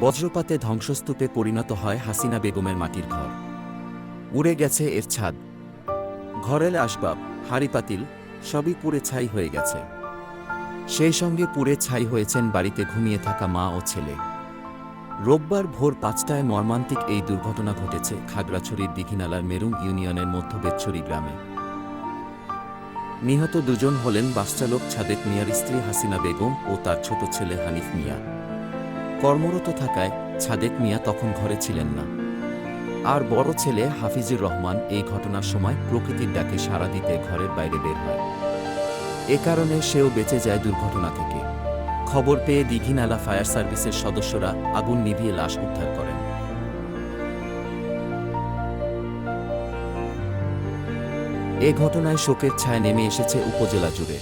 বজ্রপাতে ধ্বংসস্তূপে পরিণত হয় হাসিনা বেগমের মাটির ঘর। উড়ে গেছে এর ছাদ। ঘরের আসবাব হাড়িপাতিল সবই পুড়ে ছাই হয়ে গেছে। সেই সঙ্গে পুড়ে ছাই হয়েছেন বাড়িতে ঘুমিয়ে থাকা মা ও ছেলে। রোববার ভোর পাঁচটায় মর্মান্তিক এই দুর্ঘটনা ঘটেছে খাগড়াছড়ির দিঘিনালার মেরুং ইউনিয়নের মধ্য বেচ্ছড়ি গ্রামে। নিহত দুজন হলেন বাসচালক ছাদেক মিয়ার স্ত্রী হাসিনা বেগম ও তার ছোট ছেলে হানিফ মিয়া। কর্মরত থাকায় ছাদেক মিয়া তখন ঘরে ছিলেন না। আর বড় ছেলে হাফিজুর রহমান এই ঘটনার সময় প্রকৃতির ডাকে সাড়া দিতে ঘরের বাইরে বের হয়। এ কারণে সেও বেঁচে যায় দুর্ঘটনা থেকে। খবর পেয়ে দিঘিনালা ফায়ার সার্ভিসের সদস্যরা আগুন নিভিয়ে লাশ উদ্ধার করেন। এ ঘটনায় শোকের ছায়া নেমে এসেছে উপজেলা জুড়ে।